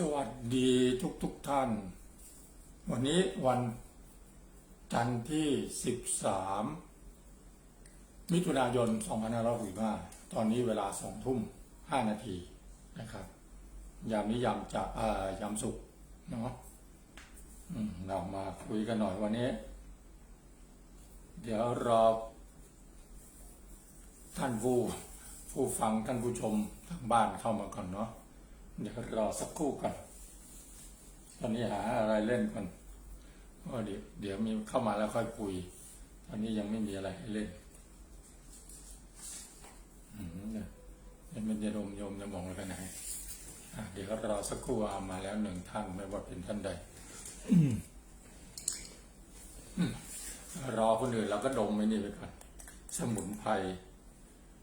สวัสดีทุกทุกๆท่าน วันนี้วันจันทร์ที่ 13 มิถุนายน 2565ตอนนี้เวลา2ทุ่ม 5 นาทีนะครับ ยามนี้ยามจะเอ่อยามสุกเนาะอืมเรามาคุยกันหน่อยวันนี้ เดี๋ยวรอ ท่านผู้ผู้ฟังท่านผู้ชมทางบ้านเข้ามาก่อนเนาะ เดี๋ยวรอสักครู่ก่อน ตอนนี้หาอะไรเล่นก่อนเพราเดี๋ยวเดี๋ยวมีเข้ามาแล้วค่อยคุย ตอนนี้ยังไม่มีอะไรให้เล่นอืมเนี่ยเดี๋ยมันจะดมโยมจะมองไปไหนเดี๋ยวรอสักครู่เอามาแล้วหนึ่งท่านไม่ว่าเป็นท่านใดรอคนอื่นเราก็ดมไปนี่ไปก่อน สมุนไพร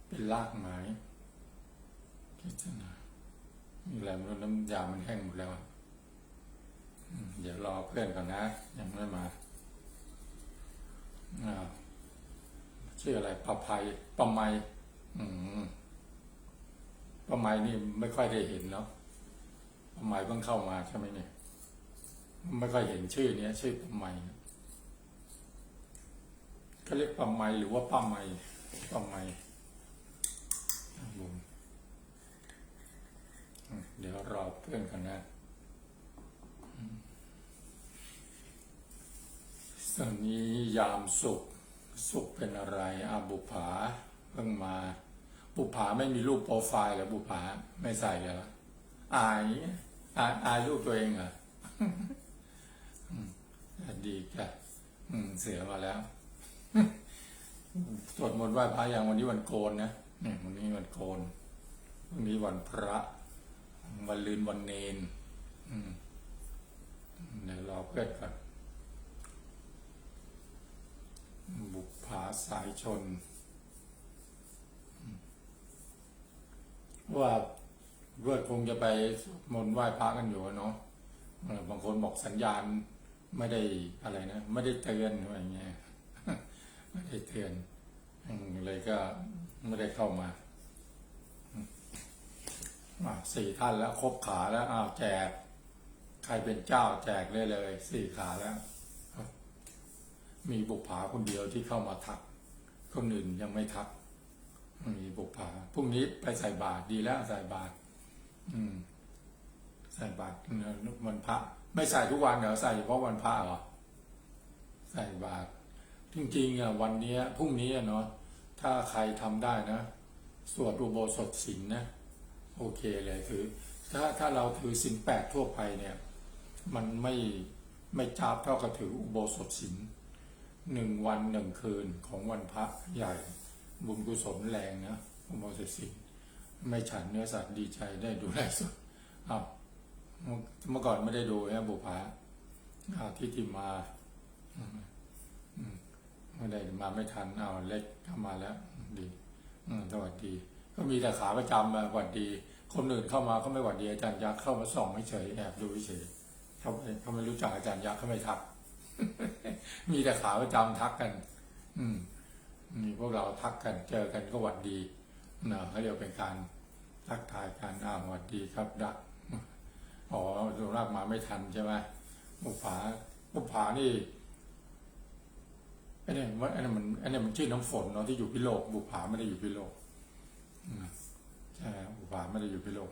เป็นรากไม้พิจารณา อะไรม่รู้น้ำยามันแห้งหมดแล้วเดี๋ยวรอเพื่อนก่อนนะ ยังไม่มาชื่ออะไรปะไพปะไมปะไมนี่ไม่ค่อยได้เห็นเนาะปะไมเพิ่งเข้ามาใช่ไหมเนี่ย ไม่ค่อยเห็นชื่อเนี้ย ชื่อปะไมเขาเรียกปะไมหรือว่าป้าไมปะไมอะบุญ อืม เดี๋ยวรอเพื่อนกันนะตอนนี้ยามสุข สุขเป็นอะไรอาบุภาเพิ่งมา บุภาไม่มีรูปโปรไฟล์เหรอบุภาไม่ใส่เหรออายอายอายรูปตัวเองเหรอดีจ้ะเสียมาแล้วสวดมนต์ไหว้พระอย่างวันนี้วันโกนนะนี่วันนี้วันโกนพรุ่งนี้วันพระ วันลืนวันเนนเดี๋ยวรอเพื่อนก่อนบุกผาสายชน ว่าเพื่อนคงจะไปมนต์ไหว้พระกันอยู่อะเนาะบางคนบอกสัญญาณไม่ได้อะไรนะ ไม่ได้เตือนอะไรเงี้ยไม่ได้เตือนอืมเลยก็ไม่ได้เข้ามา สี่ท่านแล้วครบขาแล้วอ้าวแจก ใครเป็นเจ้าแจกเลยเลย สี่ขาแล้ว มีบุปผาคนเดียวที่เข้ามาทัก คนอื่นยังไม่ทัก มีบุปผาพรุ่งนี้ไปใส่บาตรดีแล้วใส่บาตรอืม ใส่บาตรวันพระ ไม่ใส่ทุกวันเหรอใส่เฉพาะวันพระเหรอใส่บาตรจริงๆอะวันนี้พรุ่งนี้เนาะถ้าใครทำได้นะ สวดอุโบสถศีลนะ โอเคเลยคือถ้าถ้าเราถือสินแปดทั่วไปเนี่ย มันไม่ไม่จ้าบเท่ากับถืออุโบสถศีลหนึ่งวันหนึ่งคืนของวันพระใหญ่ บุญกุศลแรงนะอุโบสถศีลไม่ฉันเนื้อสัตว์ดีใจได้ดูแลสดอ้าวเมื่อก่อนไม่ได้ดูนะบุพาอ้าวที่ที่มาอืมไม่ได้มาไม่ทันเอาวเล็กเข้ามาแล้วดีอืมสวัสดี ก็มีแต่ขาประจำมาหวัดดี คนอื่นเข้ามาเขาไม่หวัดดีอาจารย์ยักษ์เข้ามาส่องไม่เฉยแอบดูเฉยเขาไม่เขาไม่รู้จักอาจารย์ยักษ์เขาไม่ทัก มีแต่ขาประจำทักกัน อืมมีพวกเราทักกันเจอกันก็หวัดดีเนอะเขาเรียกเป็นการทักทายกันอ้าวหวัดดีครับดักอ๋อดูรากมาไม่ทันใช่ไหมบุปผาบุปผานี่ไอ้นี่มันไอ้นี่มันอ้นี่มันชื่อน้ำฝนเนาะที่อยู่พิโลกบุปผาไม่ได้อยู่พิโลก ใช่ครับอุปาไม่ได้อยู่พิโลก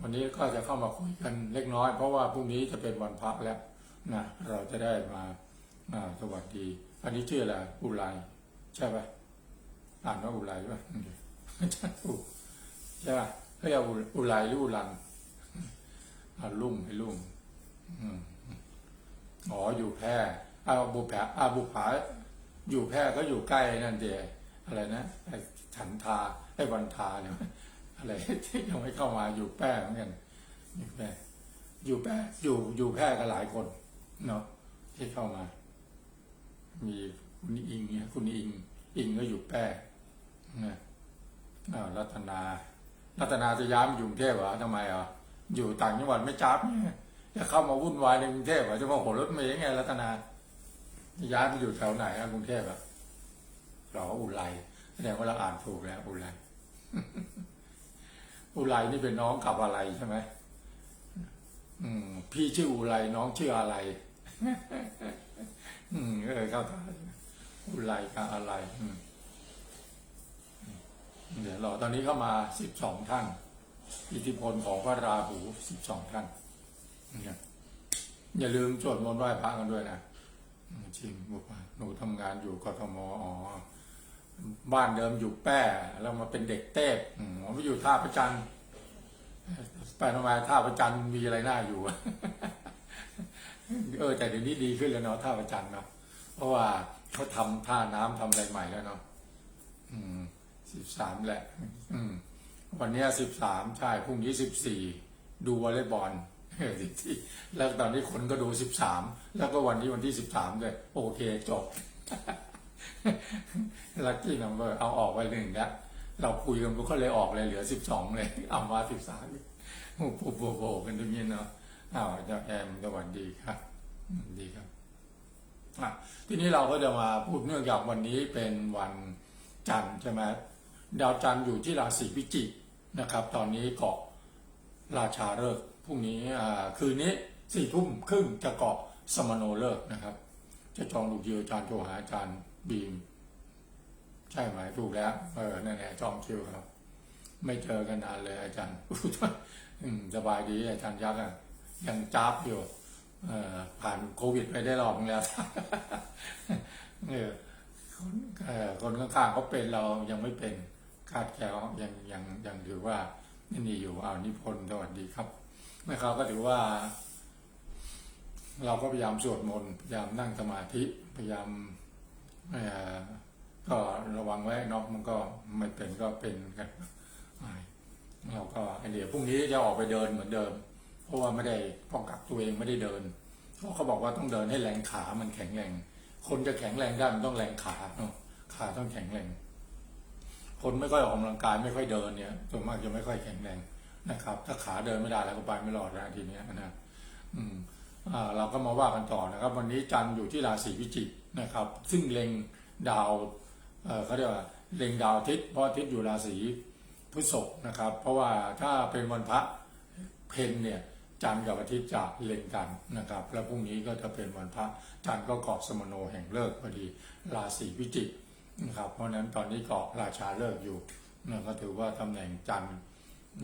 วันนี้ก็จะเข้ามาคุยกันเล็กน้อย เพราะว่าพรุ่งนี้จะเป็นวันพระแล้วนะเราจะได้มาสวัสดี อันนี้ชื่ออะไรอุไรใช่ปะอ่านว่าอุไรปะใช่ปะเขาเรียกอุอุไรหรืออุรันอ่าลุ่มให้ลุ่มอ๋ออยู่แพร่อาบุแผาอาบุผา อยู่แพร่ก็อยู่ใกล้นั่นเดียอะไรนะไอ้ฉันทาไอ้วันทาเนี่ยอะไรที่ยังไม่เข้ามาอยู่แพร่เหมือนกันอยู่แพร่อยู่แพร่อยู่อยู่แพร่กันหลายคนเนาะที่เข้ามา มีคุณอิงเนี่ยคุณอิง อิงก็อยู่แพร่นะอ้าวรัตนารัตนาจะย้ายมาอยู่กรุงเทพเหรอทำไมอะอยู่ต่างจังหวัดไม่จับเนี่ยจะเข้ามาวุ่นวายในกรุงเทพเหรอจะมาโหรถเมย์ยังไงรัตนา ย้ายไปอยู่แถวไหนอะกรุงเทพอะหรออุไรแสดงว่าเราอ่านถูกแล้ว อุไรอุไรนี่เป็นน้องกับอะไรใช่ไหมอืม พี่ชื่ออุไรน้องชื่ออะไร อืมเออเข้าใจอุไรกับอะไร อืมเดี๋ยวรอตอนนี้เข้ามาสิบสองท่าน อิทธิพลของพระราหูสิบสองท่านอย่าลืมสวดมนต์ไหว้พระกันด้วยนะ จริงบอกว่าหนูทำงานอยู่กทมอ๋อบ้านเดิมอยู่แป้แล้วมาเป็นเด็กเต้อืมผมไปอยู่ท่าประจันไปทำไมท่าประจันมีอะไรน่าอยู่เออแต่เดี๋ยวนี้ดีขึ้นแล้วเนาะท่าประจันเนาะเพราะว่าเขาทำท่าน้ำทำอะไรใหม่แล้วเนาะอืมสิบสามแหละอืมวันนี้สิบสามใช่พรุ่งนี้สิบสี่ดูวอลเลย์บอล แล้วตอนนี้คนก็ดูสิบสามแล้วก็วันนี้วันที่สิบสามด้วยโอเคจบลัคกี้นัมเบอร์เอาออกไปหนึ่งแล้วเราคุยกันก็เลยออกเลยเหลือสิบสองเลย เอามาสิบสามโอ้โหโบโบกันตรงนี้เนาะอ้าวเจ้าแอมสวัสดีครับดีครับทีนี้เราก็จะมาพูดเนื่องจากวันนี้เป็นวันจันทร์ใช่ไหมดาวจันทร์อยู่ที่ราศีพิจิกนะครับ ตอนนี้เกาะราชาฤกษ์ พรุ่งนี้คืนนี้สี่ทุ่มครึ่งจะเกาะสมโนฤกษ์นะครับ จะจองดูกคิวอาจารย์โทรหาอาจารย์บีม ใช่ไหมถูกแล้ว เออนั่นแหละจองคิวครับ ไม่เจอกันนานเลยอาจารย์สบายดีอาจารย์ยักษ์อะยังจ้าบอยู่เออผ่านโควิดไปได้รอบนึงแล้วเนเอ่อคนข้างๆเขาเป็นเรายังไม่เป็นคาดแคล้วยังยังยังถือว่านี่อยู่อ้าวนิพนธ์สวัสดีครับ แม่เขาก็ถือว่า เราก็พยายามสวดมนต์พยายามนั่งสมาธิพยายามเอ่อก็ระวังไว้เนาะมันก็ไม่เป็นก็เป็นกันเราก็เดี๋ยวพรุ่งนี้จะออกไปเดินเหมือนเดิม เพราะว่าไม่ได้ป้องกันตัวเองไม่ได้เดินเพราะเขาบอกว่าต้องเดินให้แรงขามันแข็งแรง คนจะแข็งแรงได้มันต้องแรงขาเนาะขาต้องแข็งแรง คนไม่ค่อยออกกำลังกายไม่ค่อยเดินเนี่ยส่วนมากจะไม่ค่อยแข็งแรง นะครับ ถ้าขาเดินไม่ได้แล้วก็ไปไม่รอดแล้วทีนี้นะอืมอ่าเราก็มาว่ากันต่อนะครับ วันนี้จันทร์อยู่ที่ราศีพิจิกนะครับ ซึ่งเล็งดาวเออเขาเรียกว่าเล็งดาวอาทิตย์เพราะอาทิตย์อยู่ราศีพฤษภนะครับ เพราะว่าถ้าเป็นวันพระเพนเนี่ยจันทร์กับอาทิตย์จะเล็งกันนะครับ แล้วพรุ่งนี้ก็จะเป็นวันพระจันทร์ก็เกาะสมโนแห่งเลิกพอดีราศีพิจิกนะครับ เพราะนั้นตอนนี้เกาะราชาเลิกอยู่นะก็ถือว่าตำแหน่งจันทร์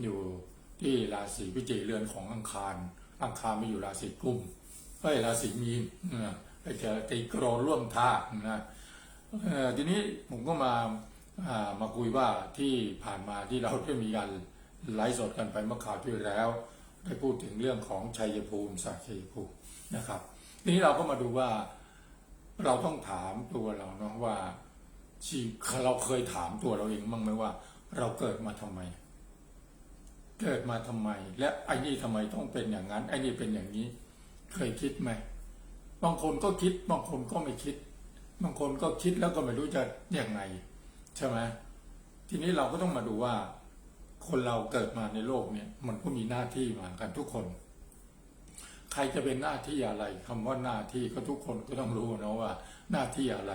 อยู่ ที่ราศีพิจิกเรือนของอังคาร อังคารไม่อยู่ราศีกุมเอ้ยราศีมีนนะไปเจอตีกรอร่วมท่านะเอ่อทีนี้ผมก็มาอ่ามาคุยว่าที่ผ่านมาที่เราได้มีการไลฟ์สดกันไปเมื่อข่าวที่แล้ว ได้พูดถึงเรื่องของชัยภูมิสักชัยภูมินะครับทีนี้เราก็มาดูว่าเราต้องถามตัวเราเนาะว่าชีเราเคยถามตัวเราเองบ้างไหมว่า เราเกิดมาทำไม เกิดมาทำไม และไอ้นี่ทำไมต้องเป็นอย่างนั้นไอ้นี่เป็นอย่างนี้ เคยคิดไหมบางคนก็คิด บางคนก็ไม่คิด บางคนก็คิดแล้วก็ไม่รู้จะยังไงใช่ไหมทีนี้เราก็ต้องมาดูว่า คนเราเกิดมาในโลกเนี่ย มันก็มีหน้าที่เหมากันทุกคน ใครจะเป็นหน้าที่อะไรคำว่าหน้าที่ก็ทุกคนก็ต้องรู้นะว่า หน้าที่อะไร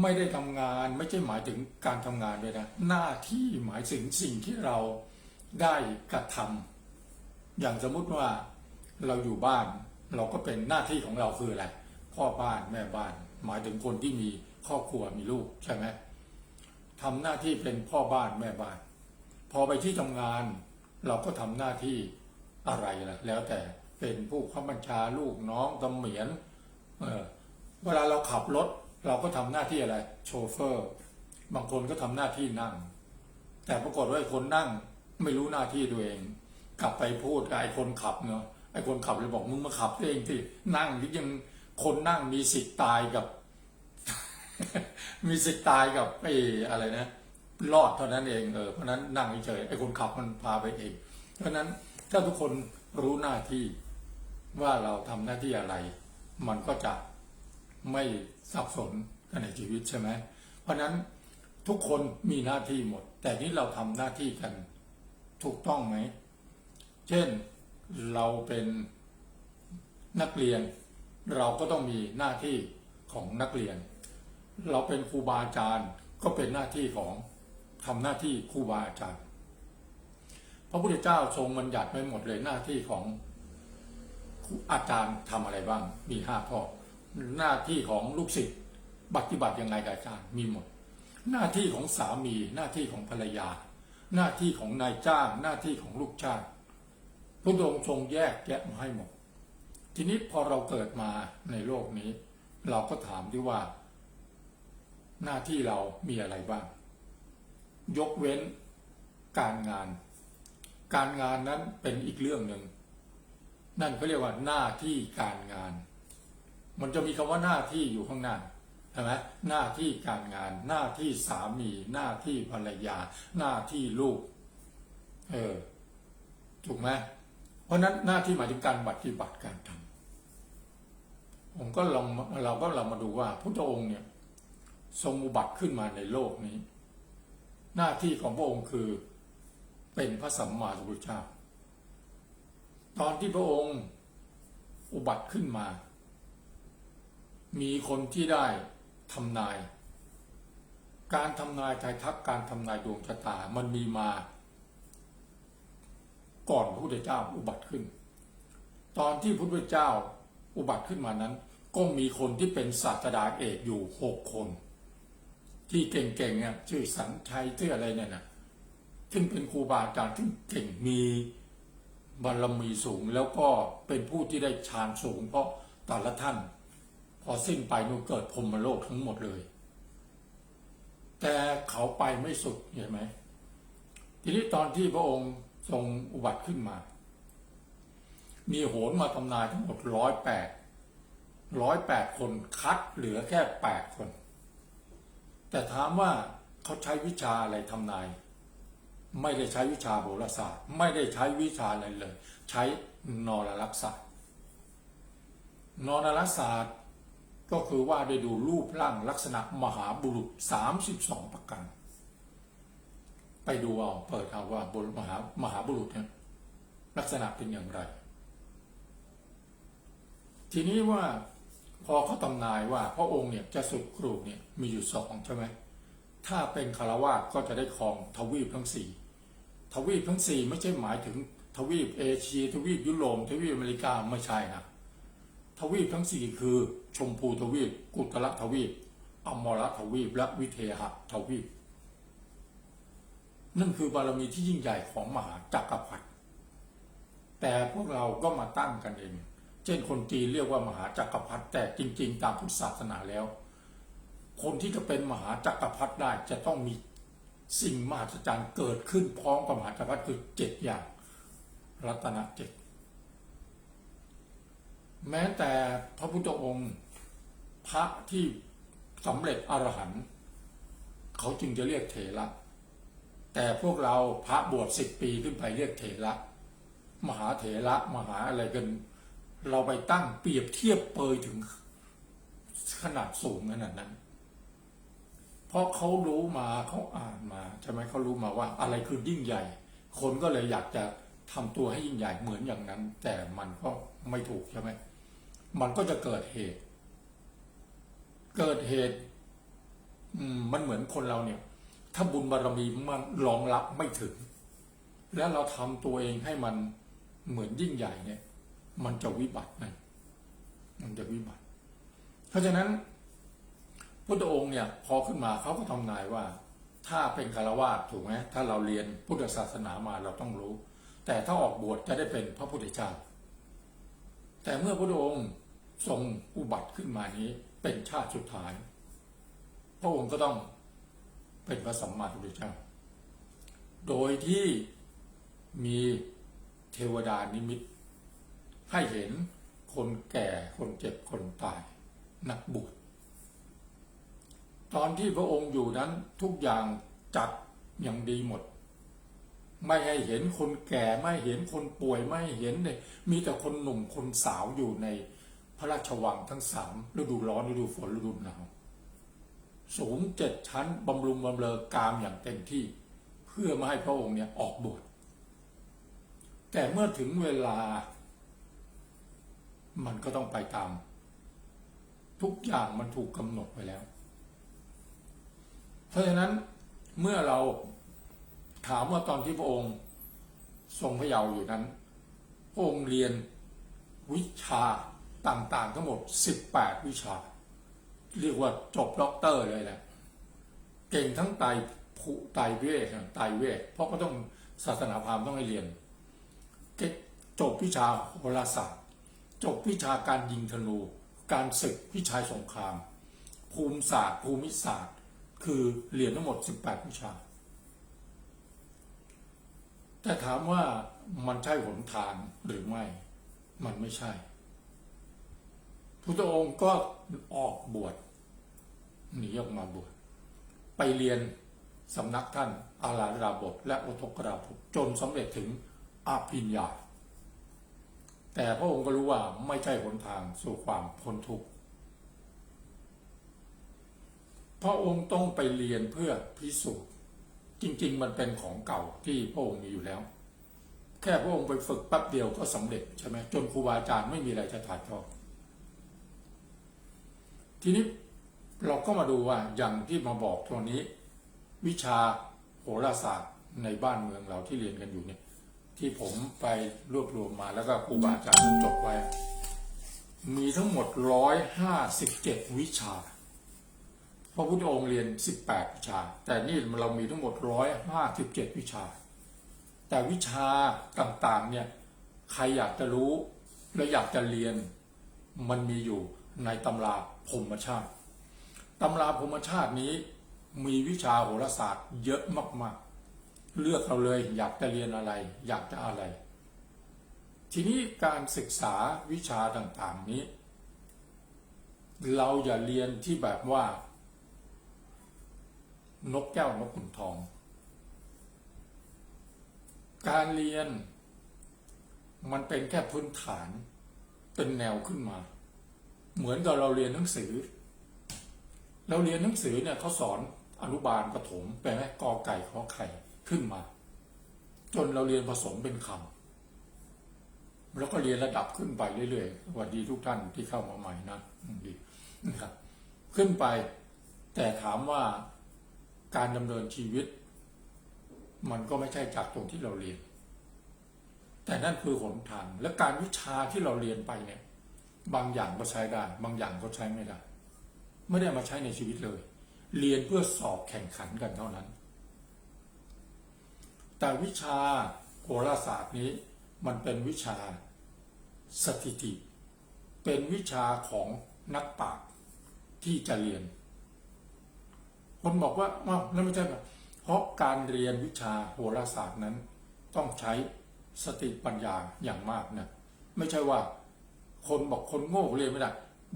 ไม่ได้ทำงานไม่ใช่หมายถึงการทำงานด้วยนะหน้าที่หมายถึงสิ่งที่เราได้กระทำอย่างสมมุติว่าเราอยู่บ้านเราก็เป็นหน้าที่ของเราคืออะไรพ่อบ้านแม่บ้าน หมายถึงคนที่มีครอบครัวมีลูกใช่ไหมทำหน้าที่เป็นพ่อบ้านแม่บ้าน พอไปที่ทำงาน เราก็ทำหน้าที่อะไรล่ะ แล้วแต่เป็นผู้ข้าบัญชาลูกน้องตำเหมียนเออเวลาเราขับรถ เราก็ทำหน้าที่อะไร โชเฟอร์ บางคนก็ทำหน้าที่นั่ง แต่ปรากฏว่าคนนั่งไม่รู้หน้าที่ตัวเอง กลับไปพูดกับไอ้คนขับเนาะไอ้คนขับเลยบอกมึงมาขับเองที่นั่งนี่ยังคนนั่งมีสิทธิ์ตายกับ มีสิทธิ์ตายกับไอ้อะไรนะรอดเท่านั้นเองเออเพราะนั้นนั่งเฉยไอ้คนขับมันพาไปเอง เพราะฉะนั้นถ้าทุกคนรู้หน้าที่ว่าเราทำหน้าที่อะไร มันก็จะไม่ สับสนกันในชีวิตใช่ไหมเพราะนั้นทุกคนมีหน้าที่หมด แต่นี้เราทำหน้าที่กันถูกต้องไหม เช่นเราเป็นนักเรียน เราก็ต้องมีหน้าที่ของนักเรียน เราเป็นครูบาอาจารย์ก็เป็นหน้าที่ของทำหน้าที่ครูบาอาจารย์ พระพุทธเจ้าทรงบัญญัติไว้หมดเลยหน้าที่ของอาจารย์ทำอะไรบ้างมีห้าข้อ หน้าที่ของลูกศิษย์ปฏิบัติยังไงกับอาจารย์มีหมด หน้าที่ของสามี หน้าที่ของภรรยา หน้าที่ของนายจ้าง หน้าที่ของลูกจ้างพระองค์ทรงแยกแยะมาให้หมด ทีนี้พอเราเกิดมาในโลกนี้ เราก็ถามที่ว่า หน้าที่เรามีอะไรบ้าง ยกเว้นการงาน การงานนั้นเป็นอีกเรื่องหนึ่งนั่นเขาเรียกว่าหน้าที่การงาน มันจะมีคำว่าหน้าที่อยู่ข้างหน้าใช่ไหมหน้าที่การงาน หน้าที่สามี หน้าที่ภรรยา หน้าที่ลูก เออ ถูกไหมเพราะนั้นหน้าที่หมายถึงการปฏิบัติการทำผมก็ลองเราก็ลองมาดูว่าพระองค์เนี่ย ทรงอุบัติขึ้นมาในโลกนี้ หน้าที่ของพระองค์คือเป็นพระสัมมาสัมพุทธเจ้า ตอนที่พระองค์อุบัติขึ้นมา มีคนที่ได้ทำนาย การทำนายทายทักการทำนายดวงชะตามันมีมา ก่อนพระพุทธเจ้าอุบัติขึ้น ตอนที่พระพุทธเจ้าอุบัติขึ้นมานั้น ก็มีคนที่เป็นศาสดาเอกอยู่หกคน ที่เก่งๆเนี่ยชื่อสันชัยชื่ออะไรเนี่ยนะซึ่งเป็นครูบาอาจารย์ที่เก่งมีบารมีสูงแล้วก็เป็นผู้ที่ได้ฌานสูงเพราะแต่ละท่าน พอสิ้นไปนู่นเกิดพรมโลกทั้งหมดเลย แต่เขาไปไม่สุดเห็นไหมทีนี้ตอนที่พระองค์ทรงอุบัติขึ้นมา มีโหนมาทำนายทั้งหมดร้อยแปดร้อยแปดคนคัดเหลือแค่แปดคน แต่ถามว่าเขาใช้วิชาอะไรทำนาย ไม่ได้ใช้วิชาโหราศาสตร์ ไม่ได้ใช้วิชาอะไรเลย ใช้นรลักษศาสตร์นรลักษศาสตร์ ก็คือว่าได้ดูรูปร่างลักษณะมหาบุรุษ 32 ประการ ไปดูเอาเปิดเอาว่าบุรุษมหามหาบุรุษเนี่ยลักษณะเป็นอย่างไร ทีนี้ว่าพอเขาตำนายว่าพระองค์เนี่ยจะสุดครูเนี่ยมีอยู่สองใช่ไหมถ้าเป็นคารวาสก็จะได้ครองทวีปทั้งสี่ทวีปทั้งสี่ไม่ใช่หมายถึงทวีปเอเชียทวีปยุโรปทวีปอเมริกาไม่ใช่นะทวีปทั้งสี่คือ ชมพูทวีป กุตละทวีปอมรทวีป และวิเทหะทวีป นั่นคือบารมีที่ยิ่งใหญ่ของมหาจักรพรรดิแต่พวกเราก็มาตั้งกันเอง เช่นคนจีนเรียกว่ามหาจักรพรรดิแต่จริง ๆ ตามพุทธศาสนาแล้ว คนที่จะเป็นมหาจักรพรรดิได้จะต้องมีสิ่งมหัศจรรย์เกิดขึ้นพร้อมกับมหาจักรพรรดิคือเจ็ดอย่าง รัตนเจ็ดแม้แต่พระพุทธองค์ พระที่สำเร็จอรหันต์เขาจึงจะเรียกเถระแต่พวกเราพระบวชสิบปีขึ้นไปเรียกเถระมหาเถระมหาอะไรกัน เราไปตั้งเปรียบเทียบเปยถึงขนาดสูงขนาดนั้น เพราะเขารู้มาเขาอ่านมาใช่ไหมเขารู้มาว่าอะไรคือยิ่งใหญ่ คนก็เลยอยากจะทำตัวให้ยิ่งใหญ่เหมือนอย่างนั้น แต่มันก็ไม่ถูกใช่ไหมมันก็จะเกิดเหตุ เกิดเหตุมมันเหมือนคนเราเนี่ย ถ้าบุญบารรมีมันรองรับไม่ถึง แล้วเราทำตัวเองให้มันเหมือนยิ่งใหญ่เนี่ย มันจะวิบัตินะมันจะวิบัติ เพราะฉะนั้นพุทธองค์เนี่ย พอขึ้นมาเขาก็ทำนายว่า ถ้าเป็นคารวะถูกไหมถ้าเราเรียนพุทธศาสนามาเราต้องรู้ แต่ถ้าออกบวชจะได้เป็นพระพุทธเจ้าแต่เมื่อพระองค์ทรงอุบัติขึ้นมานี้ เป็นชาติสุดท้าย พระองค์ก็ต้องเป็นพระสัมมาสัมพุทธเจ้า โดยที่มีเทวดานิมิต ให้เห็นคนแก่คนเจ็บคนตายนักบุตรตอนที่พระองค์อยู่นั้นทุกอย่างจัดอย่างดีหมด ไม่ให้เห็นคนแก่ไม่เห็นคนป่วยไม่เห็นเลยมีแต่คนหนุ่มคนสาวอยู่ใน พระราชวังทั้งสามฤดูร้อนฤดูฝนฤดูหนาวสูงเจ็ดชั้นบำรุงบำเรอกามอย่างเต็มที่ เพื่อไม่ให้พระองค์เนี่ยออกบวชแต่เมื่อถึงเวลา มันก็ต้องไปตาม ทุกอย่างมันถูกกำหนดไว้แล้ว เพราะฉะนั้นเมื่อเราถามว่าตอนที่พระองค์ทรงพระเยาว์อยู่นั้น พระองค์เรียนวิชา ต่างๆ ทั้งหมด 18 วิชา เรียกว่าจบด็อกเตอร์เลยแหละ เก่งทั้งไตรภูไตเวทไตเวทเพราะก็ต้องศาสนาพราหมณ์ต้องให้เรียน จบวิชาโหราศาสตร์ จบวิชาการยิงธนู การศึกวิชาสงคราม ภูมิศาสตร์ ภูมิศาสตร์ คือเรียนทั้งหมด 18 วิชา แต่ถามว่ามันใช่หนทางหรือไม่ มันไม่ใช่ พุทธองค์ก็ออกบวชหนีออกมาบวชไปเรียนสำนักท่านอาราดาบทและอุทกราบทจนสำเร็จถึงอาภิญญา แต่พระองค์ก็รู้ว่าไม่ใช่หนทางสู่ความพ้นทุกข์พระองค์ต้องไปเรียนเพื่อพิสูจน์จริง ๆ มันเป็นของเก่าที่พระองค์มีอยู่แล้ว แค่พระองค์ไปฝึกแป๊บเดียวก็สำเร็จใช่ไหมจนครูบาอาจารย์ไม่มีอะไรจะถ่ายทอด ทีนี้เราก็มาดูว่าอย่างที่มาบอกตรงนี้ วิชาโหราศาสตร์ในบ้านเมืองเราที่เรียนกันอยู่เนี่ย ที่ผมไปรวบรวมมาแล้วก็ครูบาอาจารย์จดไว้ มีทั้งหมดร้อยห้าสิบเจ็ดวิชาพระพุทธองค์เรียน 18 วิชา แต่นี่เรามีทั้งหมด 157 วิชา แต่วิชาต่างๆเนี่ยใครอยากจะรู้และอยากจะเรียนมันมีอยู่ ในตำราพรมชาติตำราพรมชาตินี้มีวิชาโหราศาสตร์เยอะมากๆ เลือกเอาเลยอยากจะเรียนอะไร อยากจะอะไร ทีนี้การศึกษาวิชาต่างๆนี้ เราอย่าเรียนที่แบบว่า นกแก้วนกขุนทอง การเรียนมันเป็นแค่พื้นฐานเป็นแนวขึ้นมา เหมือนกับเราเรียนหนังสือ เราเรียนหนังสือเนี่ยเขาสอนอนุบาลประถมแปลไหมกอไก่ขอไข่ขึ้นมา จนเราเรียนผสมเป็นคำแล้วก็เรียนระดับขึ้นไปเรื่อยๆสวัสดีทุกท่านที่เข้ามาใหม่นะดีนะครับ ขึ้นไป แต่ถามว่าการดำเนินชีวิต มันก็ไม่ใช่จากตรงที่เราเรียน แต่นั่นคือหนทางและการวิชาที่เราเรียนไปเนี่ย บางอย่างก็ใช้ได้ บางอย่างก็ใช้ไม่ได้ ไม่ได้มาใช้ในชีวิตเลย เรียนเพื่อสอบแข่งขันกันเท่านั้น แต่วิชาโหราศาสตร์นี้มันเป็นวิชาสถิติ เป็นวิชาของนักปราชญ์ที่จะเรียน คนบอกว่าอ้าวนั่นไม่ใช่แบบเพราะการเรียนวิชาโหราศาสตร์นั้น ต้องใช้สติปัญญาอย่างมากนะไม่ใช่ว่า คนบอกคนโง่เรียนไม่ได้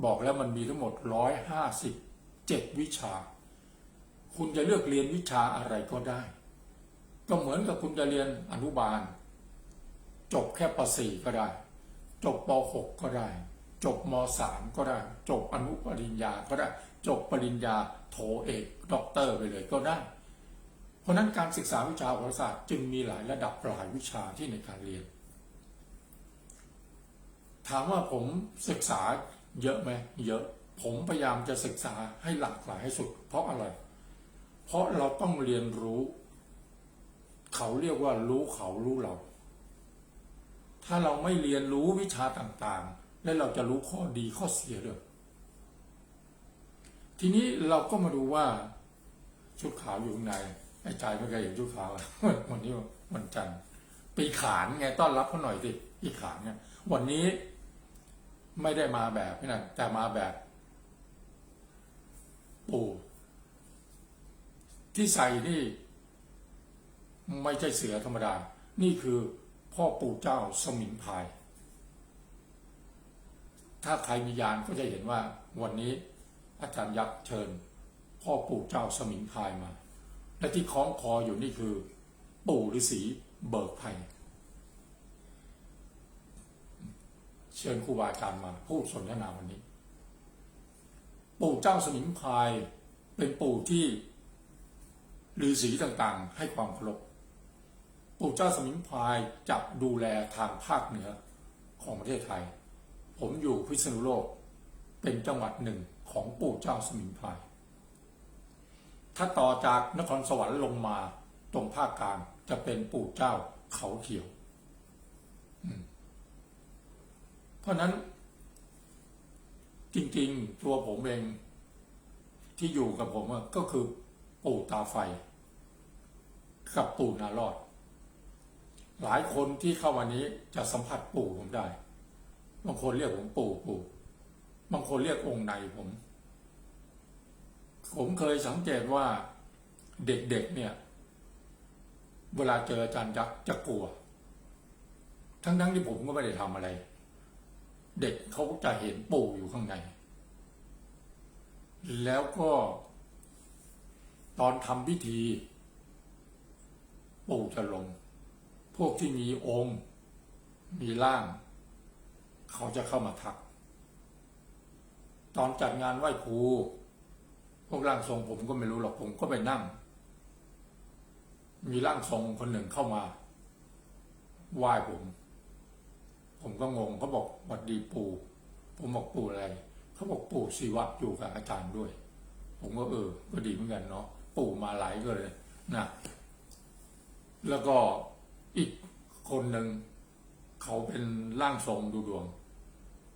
บอกแล้วมันมีทั้งหมดร้อยห้าสิบเจ็ดวิชา คุณจะเลือกเรียนวิชาอะไรก็ได้ ก็เหมือนกับคุณจะเรียนอนุบาล จบแค่ป .4 ก็ได้ จบป .6 ก็ได้ จบม .3 ก็ได้ จบอนุปริญญาก็ได้ จบปริญญาโทเอกด็อกเตอร์ไปเลยก็ได้ เพราะนั้นการศึกษาวิชาโหราศาสตร์จึงมีหลายระดับหลายวิชาที่ในการเรียน ถามว่าผมศึกษาเยอะไหมเยอะผมพยายามจะศึกษาให้หลากหลายให้สุด เพราะอะไร เพราะเราต้องเรียนรู้ เขาเรียกว่ารู้เขารู้เรา ถ้าเราไม่เรียนรู้วิชาต่างๆ แล้วเราจะรู้ข้อดีข้อเสียด้วยทีนี้เราก็มาดูว่า ชุดขาวอยู่ข้างในไอ้ใจไม่เคยเห็นชุดขาววันนี้วันจันทร์ปีขานไงต้อนรับเขาหน่อยสิปีขานเนี่ยวันนี้ ไม่ได้มาแบบนี่นะแต่มาแบบ ปู่ ที่ใส่นี่ ไม่ใช่เสือธรรมดา นี่คือพ่อปู่เจ้าสมิงพราย ถ้าใครมียานก็จะเห็นว่า วันนี้ อาจารย์ยักษ์เชิญ พ่อปู่เจ้าสมิงพรายมา และที่คล้องคออยู่นี่คือ ปู่ฤาษีเบิกไพร เชิญครูบาอาจารย์มาพูดสนทนาวันนี้ ปู่เจ้าสมิงพายเป็นปู่ที่ฤาษีต่างๆ ให้ความเคารพปู่เจ้าสมิงพายจะดูแลทางภาคเหนือของประเทศไทย ผมอยู่พิษณุโลก เป็นจังหวัดหนึ่งของปู่เจ้าสมิงพาย ถ้าต่อจากนครสวรรค์ลงมาตรงภาคกลางจะเป็นปู่เจ้าเขาเขียว เพราะนั้นจริงๆ ตัวผมเอง ที่อยู่กับผมก็คือปู่ตาไฟ กับปู่นารอด หลายคนที่เข้ามานี้จะสัมผัสปู่ผมได้ บางคนเรียกผมปู่ปู่บางคนเรียกองค์ในผม ผมเคยสังเกตว่าเด็กๆเนี่ย เวลาเจออาจารย์ยักษ์จะกลัว ทั้งๆที่ผมก็ไม่ได้ทำอะไร เด็กเขาจะเห็นปู่อยู่ข้างใน แล้วก็ตอนทำพิธี ปู่จะลง พวกที่มีองค์ มีร่าง เขาจะเข้ามาทัก ตอนจัดงานไหว้ครูพวกร่างทรงผมก็ไม่รู้หรอกผมก็ไปนั่ง มีร่างทรงคนหนึ่งเข้ามาไหว้ผม ผมก็งงเขาบอกหวัดดีปู่ ผมบอกปู่อะไร เขาบอกปู่ศิวะอยู่กับอาจารย์ด้วย ผมก็เออ ก็ดีเหมือนกันเนาะปู่มาหลายก็เลยนะแล้วก็อีกคนหนึ่งเขาเป็นร่างทรงดูดวง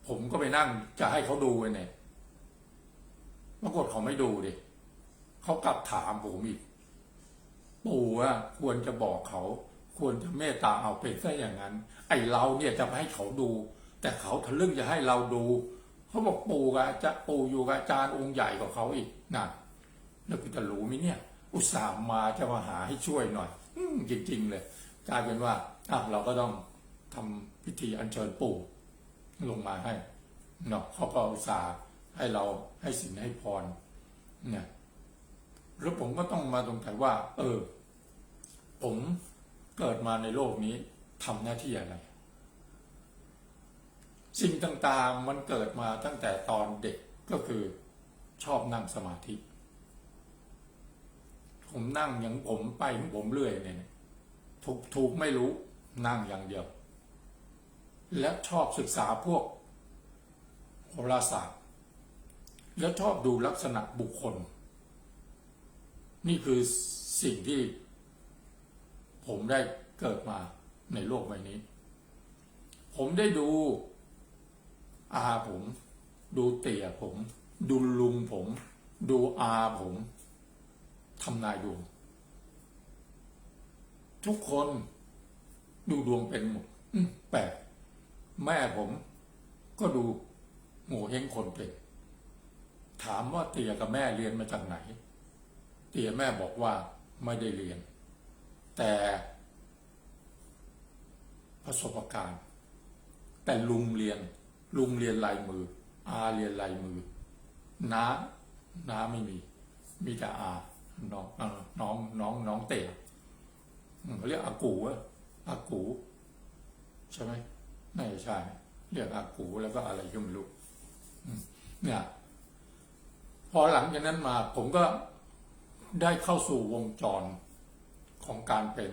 ผมก็ไปนั่งจะให้เขาดูไว้เนี่ยปรากฏเขาไม่ดูดิเขากลับถามผมอีกปู่อะควรจะบอกเขา ควรจะเมตตาเอาเป็นซะอย่างนั้น ไอเราเนี่ยจะให้เขาดู แต่เขาทะลึ่งจะให้เราดู เขาบอกปู่กับจะปู่อยู่กับอาจารย์องค์ใหญ่กว่าเขาอีกนะแล้วกูจะรู้ไหมเนี่ย อุตส่าห์มาจะมาหาให้ช่วยหน่อย อืจริง ๆ เลยกลายเป็นว่าอะเราก็ต้องทำพิธีอัญเชิญปู่ลงมาให้เนาะเขาก็อุตส่าห์ให้เราให้สินให้พรเนี่ยแล้วผมก็ต้องมาตรงไหนว่า เออ ผม เกิดมาในโลกนี้ทำหน้าที่อะไรสิ่งต่างๆมันเกิดมาตั้งแต่ตอนเด็กก็คือชอบนั่งสมาธิ ผมนั่งอย่างผมไปของผมเรื่อยเนี่ยถูกถูกไม่รู้นั่งอย่างเดียว และชอบศึกษาพวกโหราศาสตร์ แล้วชอบดูลักษณะบุคคล นี่คือสิ่งที่ ผมได้เกิดมาในโลกใบนี้ ผมได้ดูอาผม ดูเตี่ยผม ดูลุงผม ดูอาผมทำนายดวง ทุกคนดูดวงเป็นหมดแปลกแม่ผมก็ดูโง่เฮงคนเป็น ถามว่าเตี่ยกับแม่เรียนมาจากไหน เตี่ยแม่บอกว่าไม่ได้เรียน แต่ประสบการณ์ แต่ลุงเรียน ลุงเรียนลายมือ อาเรียนลายมือ น้า น้าไม่มี มีแต่อา น้องน้องน้องน้องเตะเขาเรียกอากูอะอากู ใช่ไหมไม่ใช่ เรียกอากูแล้วก็อะไรก็ไม่รู้เนี่ย พอหลังจากนั้นมา ผมก็ได้เข้าสู่วงจร ของการเป็น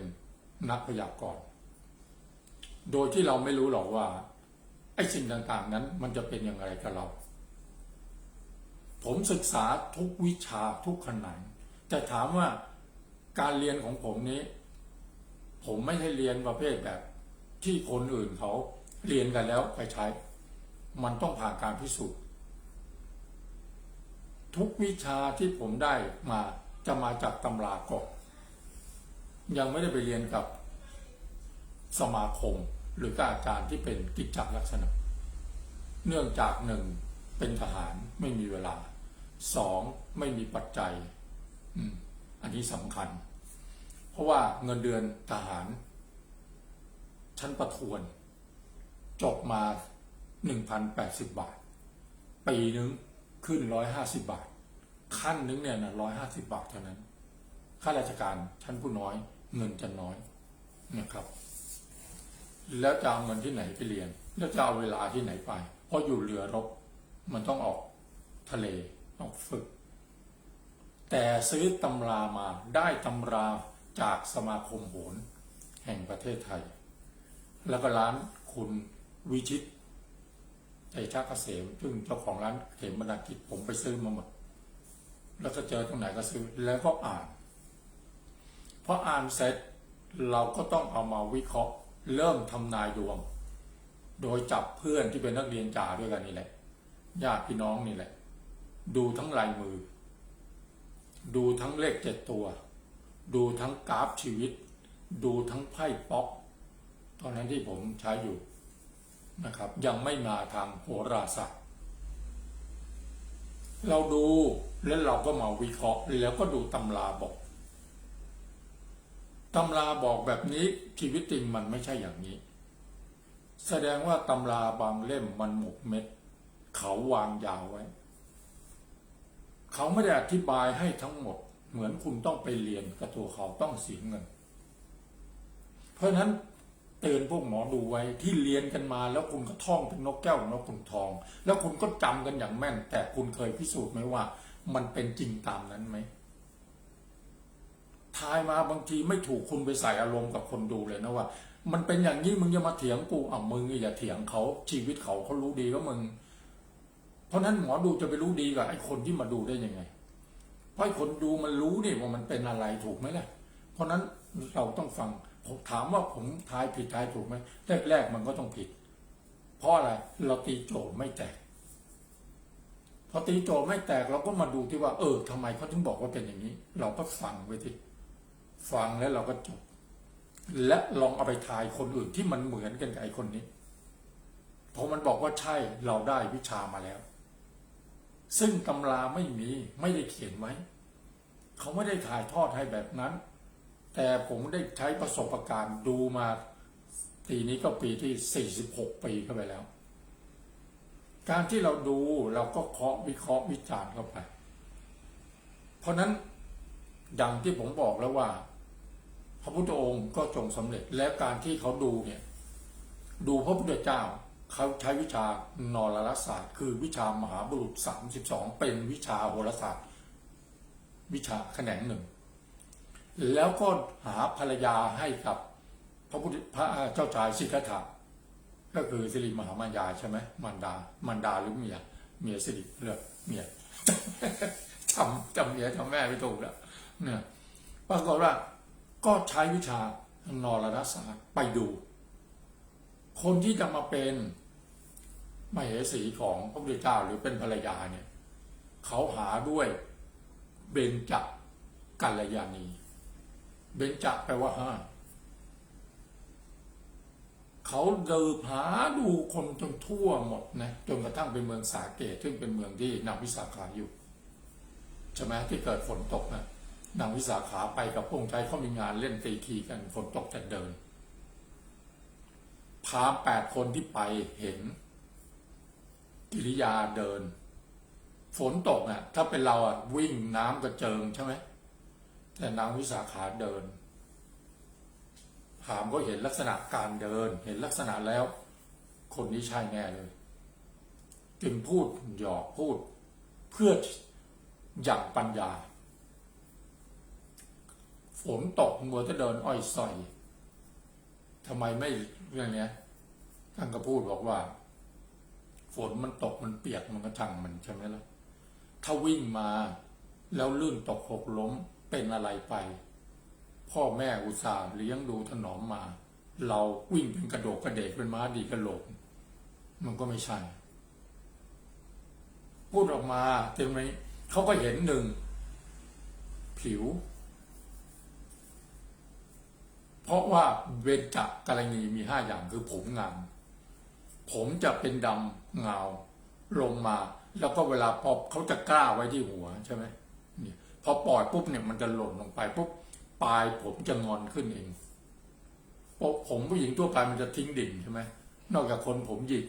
นักพยากรณ์โดยที่เราไม่รู้หรอกว่าไอ้สิ่งต่างๆนั้นมันจะเป็นอย่างไรกับเรา ผมศึกษาทุกวิชาทุกขนานแต่ถามว่าการเรียนของผมนี้ ผมไม่ใช่เรียนประเภทแบบที่คนอื่นเขาเรียนกันแล้วไปใช้ มันต้องผ่านการพิสูจน์ ทุกวิชาที่ผมได้มาจะมาจากตำราก่อน ยังไม่ได้ไปเรียนกับสมาคมหรือกับอาจารย์ที่เป็นกิจจลักษณะ เนื่องจากหนึ่งเป็นทหารไม่มีเวลาสองไม่มีปัจจัยอันนี้สำคัญ เพราะว่าเงินเดือนทหาร ชั้นประทวน จบมาหนึ่งพันแปดสิบบาท ปีนึงขึ้นร้อยห้าสิบบาท ขั้นนึงเนี่ยนะร้อยห้าสิบบาทเท่านั้น ข้าราชการชั้นผู้น้อย เงินจะน้อยนะครับ แล้วจะเอาเงินที่ไหนไปเรียน แล้วจะเอาเวลาที่ไหนไป เพราะอยู่เรือรบมันต้องออกทะเลออกฝึก แต่ซื้อตำรามาได้ตำราจากสมาคมโหรแห่งประเทศไทย แล้วก็ร้านคุณวิชิตใจชาเกษมซึ่งเจ้าของร้านเขมบรรณากิจผมไปซื้อมาหมด แล้วก็เจอตรงไหนก็ซื้อแล้วก็อ่าน พออ่านเสร็จเราก็ต้องเอามาวิเคราะห์เริ่มทำนายดวง โดยจับเพื่อนที่เป็นนักเรียนจ่าด้วยกันนี่แหละญาติพี่น้องนี่แหละ ดูทั้งลายมือ ดูทั้งเลขเจ็ดตัว ดูทั้งกราฟชีวิต ดูทั้งไพ่ป๊อก ตอนนั้นที่ผมใช้อยู่นะครับ ยังไม่มาทางโหราศาสตร์เราดูแล้วเราก็มาวิเคราะห์ แล้วก็ดูตำราบอก ตำราบอกแบบนี้ชีวิตจริงมันไม่ใช่อย่างนี้ แสดงว่าตำราบางเล่มมันหมกเม็ด เขาวางยาวไว้ เขาไม่ได้อธิบายให้ทั้งหมด เหมือนคุณต้องไปเรียนกับตัวเขาต้องเสียเงิน เพราะนั้นเตือนพวกหมอดูไว้ที่เรียนกันมาแล้วคุณก็ท่องเป็นนกแก้วนกขุนทอง แล้วคุณก็จำกันอย่างแม่น แต่คุณเคยพิสูจน์ไหมว่า มันเป็นจริงตามนั้นไหม ทายมาบางทีไม่ถูกคุณไปใส่อารมณ์กับคนดูเลยนะว่า มันเป็นอย่างนี้มึงจะมาเถียงกูอะมึงอย่าเถียงเขาชีวิตเขาเขารู้ดีว่ามึง เพราะฉะนั้นหมอดูจะไปรู้ดีกับไอ้คนที่มาดูได้ยังไง เพราะไอ้คนดูมันรู้นี่ว่ามันเป็นอะไรถูกไหมล่ะ เพราะฉะนั้นเราต้องฟังผมถามว่าผมทายผิดทายถูกไหมแรกๆมันก็ต้องผิด เพราะอะไรเราตีโจทย์ไม่แตกพอตีโจทย์ไม่แตกเราก็มาดูที่ว่า เออทำไมเขาถึงบอกว่าเป็นอย่างนี้ เราก็ฟังไว้ที่ ฟังแล้วเราก็จบ และลองเอาไปทายคนอื่นที่มันเหมือนกันกับไอ้คนนี้พอมันบอกว่าใช่เราได้วิชามาแล้ว ซึ่งตำราไม่มีไม่ได้เขียนไว้ เขาไม่ได้ถ่ายทอดให้แบบนั้น แต่ผมได้ใช้ประสบการณ์ดูมาปีนี้ก็ปีที่ 46 ปีเข้าไปแล้ว การที่เราดูเราก็เคาะวิเคราะห์วิจารณ์เข้าไป เพราะนั้นดังที่ผมบอกแล้วว่า พระพุทธองค์ก็ทรงสำเร็จและการที่เขาดูเนี่ย ดูพระพุทธเจ้าเขาใช้วิชานรรศาสตร์ คือวิชามหาบุรุษ32เป็นวิชาโหราศาสตร์ วิชาแขนงหนึ่ง แล้วก็หาภรรยาให้กับพระพุทธพระเจ้าชายสิทธัตถะก็คือสิริมหามายาใช่ไหมมารดา มารดาหรือเมีย เมียสิริเลือกเมียจำจำเมียจำแม่ไม่ถูกแล้วเนี่ยปรากฏว่า ก็ใช้วิชานรรศาสตร์ไปดู คนที่จะมาเป็นมเหสีของพระพุทธเจ้าหรือเป็นภรรยาเนี่ยเขาหาด้วยเบญจกัลยาณี เบญจแปลว่าห้าเขาเดินหาดูคนจนทั่วหมดนะจนกระทั่งเป็นเมืองสาเกตซึ่งเป็นเมืองที่นางวิสาขาอยู่ใช่ไหมที่เกิดฝนตกนะ นางวิสาขาไปกับพระองค์ใจเขามีงานเล่นตีขีกันฝนตกแต่เดิน พาแปดคนที่ไปเห็น กิริยาเดิน ฝนตกอะ ถ้าเป็นเราอะ วิ่งน้ำกระเจิงใช่ไหมแต่นางวิสาขาเดินถามก็เห็นลักษณะการเดิน เห็นลักษณะแล้ว คนนี้ใช่แน่เลย จึงพูดหยอกพูดเพื่ออย่างปัญญา ฝนตกมัวจะเดินอ้อยส่อยทำไมไม่เรื่องนี้ท่านก็พูดบอกว่า ฝนมันตกมันเปียกมันก็ช่างมันใช่ไหมล่ะถ้าวิ่งมาแล้วลื่นตกหกล้มเป็นอะไรไป พ่อแม่อุตส่าห์เลี้ยงดูถนอมมา เราวิ่งเป็นกระโดกกระเดกเป็นม้าดีกระโหลก มันก็ไม่ใช่ พูดออกมาเต็มไหมเขาก็เห็นหนึ่ง ผิว เพราะว่าเวจจะกรณีมีห้าอย่างคือผมงามผมจะเป็นดำเงาลงมา แล้วก็เวลาพอเขาจะกล้าไว้ที่หัวใช่ไหมนี่พอปล่อยปุ๊บเนี่ยมันจะหล่นลงไปปุ๊บปลายผมจะงอนขึ้นเองผมผู้หญิงทั่วไปมันจะทิ้งดิ่งใช่ไหมนอกจากคนผมหยิก